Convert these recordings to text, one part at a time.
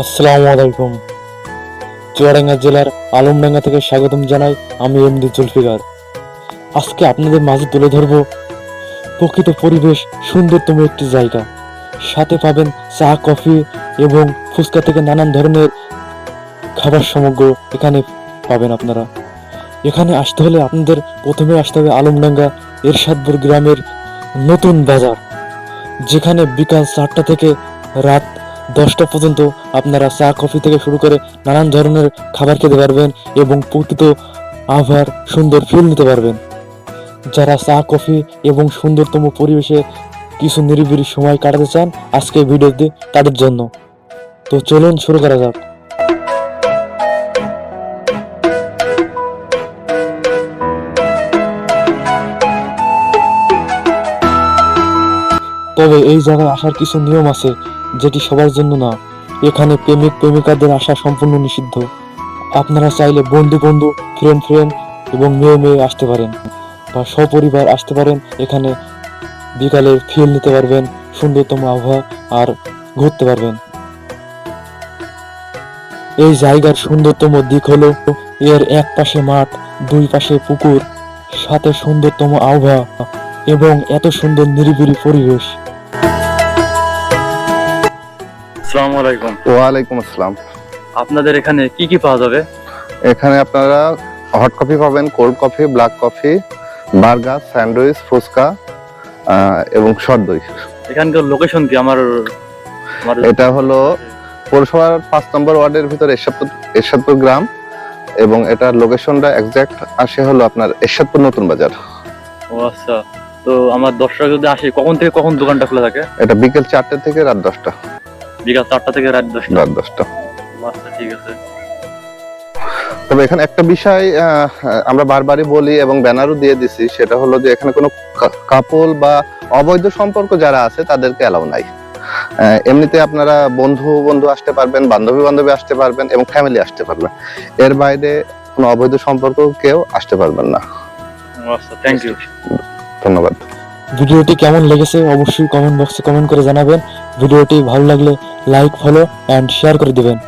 আসসালামু আলাইকুম। চুয়াডাঙ্গা জেলার আলমডাঙ্গা থেকে স্বাগতম জানাই আমি এমডি জুলফিকার। আজকে আপনাদের মাঝে তুলে ধরব প্রকৃত পরিবেশ সুন্দরতম একটি জায়গা। সাথে পাবেন চা, কফি এবং ফুচকা থেকে নানান ধরনের খাবার সামগ্র এখানে পাবেন আপনারা। এখানে আসতে হলে আপনাদের প্রথমে আসতে হবে আলমডাঙ্গা এরশাদপুর গ্রামের নতুন বাজার, যেখানে বিকাল চারটা থেকে রাত দশটা পর্যন্ত আপনারা চা, কফি থেকে শুরু করে নানান ধরনের খাবার খেতে পারবেন এবং প্রকৃত আবহাওয়ার সুন্দর ফিল নিতে পারবেন। যারা চা, কফি এবং সুন্দরতম পরিবেশে কিছু নিরিবিড়ি সময় কাটাতে চান আজকে ভিডিওতে তাদের জন্য। তো চলুন শুরু করা যাক। তবে এই জায়গায় আসার কিছু নিয়ম আছে যেটি সবার জন্য না। এখানে প্রেমিক প্রেমিকাদের আসা সম্পূর্ণ নিষিদ্ধ। আপনারা চাইলে বন্ধু বন্ধু ফ্রেন্ড ফ্রেন্ড এবং মেয়ে মেয়ে আসতে পারেন বা সপরিবার আসতে পারেন। এখানে বিকালে ফিল নিতে পারবেন, সুন্দরতম আবহাওয়া আর ঘুরতে পারবেন। এই জায়গার সুন্দরতম দিক হলো এর এক পাশে মাঠ, দুই পাশে পুকুর, সাথে সুন্দরতম আবহাওয়া এবং এত সুন্দর নিরিবিলি পরিবেশ। আসসালামু আলাইকুম। ওয়ালাইকুম আসসালাম। আপনাদের এখানে কি কি পাওয়া যাবে? এখানে আপনারা হট কফি পাবেন cold coffee black coffee burger sandwich fuchka এবং শর্ট দই। এখানকার লোকেশন কি? আমার এটা হলো পৌরসভার পাঁচ নম্বর ওয়ার্ডের ভিতরে এরশাদপুর এরশাদপুর গ্রাম এবং এটার লোকেশনটা এক্সাক্ট আসে হলো আপনার এরশাদপুর নতুন বাজার। ও আচ্ছা। তো আমার দশটা যদি আসে কখন থেকে কখন দোকানটা খোলা থাকে? এটা বিকেল চারটে থেকে রাত দশটা। বিকাল চারটা থেকে রাত দশটা। রাত দশটা। আচ্ছা ঠিক আছে। তবে এখানে একটা বিষয় আমরা বারবারই বলি এবং ব্যানারও দিয়ে দিছি সেটা হলো যে এখানে কোনো কাপল বা অবৈধ সম্পর্ক যারা আছে তাদেরকে অ্যালাউ নাই। এমনিতে আপনারা বন্ধু বন্ধু আসতে পারবেন বান্ধবী বান্ধবী আসতে পারবেন এবং ফ্যামিলি আসতে পারবেন। এর বাইরে কোনো অবৈধ সম্পর্ক কেউ আসতে পারবেন না। আচ্ছা থ্যাংক ইউ ধন্যবাদ। ভিডিওটি কেমন লেগেছে অবশ্যই কমেন্ট বক্সে কমেন্ট করে জানাবেন। ভিডিওটি ভালো লাগলে লাইক ফলো অ্যান্ড শেয়ার করে দিবেন।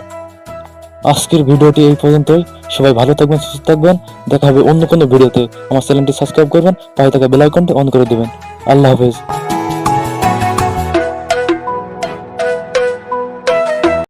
আজকের ভিডিওটি এই পর্যন্তই। সবাই ভালো থাকবেন, সুস্থ থাকবেন। দেখা হবে অন্য কোনো ভিডিওতে। আমার চ্যানেলটি সাবস্ক্রাইব করবেন, পাশে থাকা বেলাইকনটি অন করে দিবেন। আল্লাহ হাফেজ।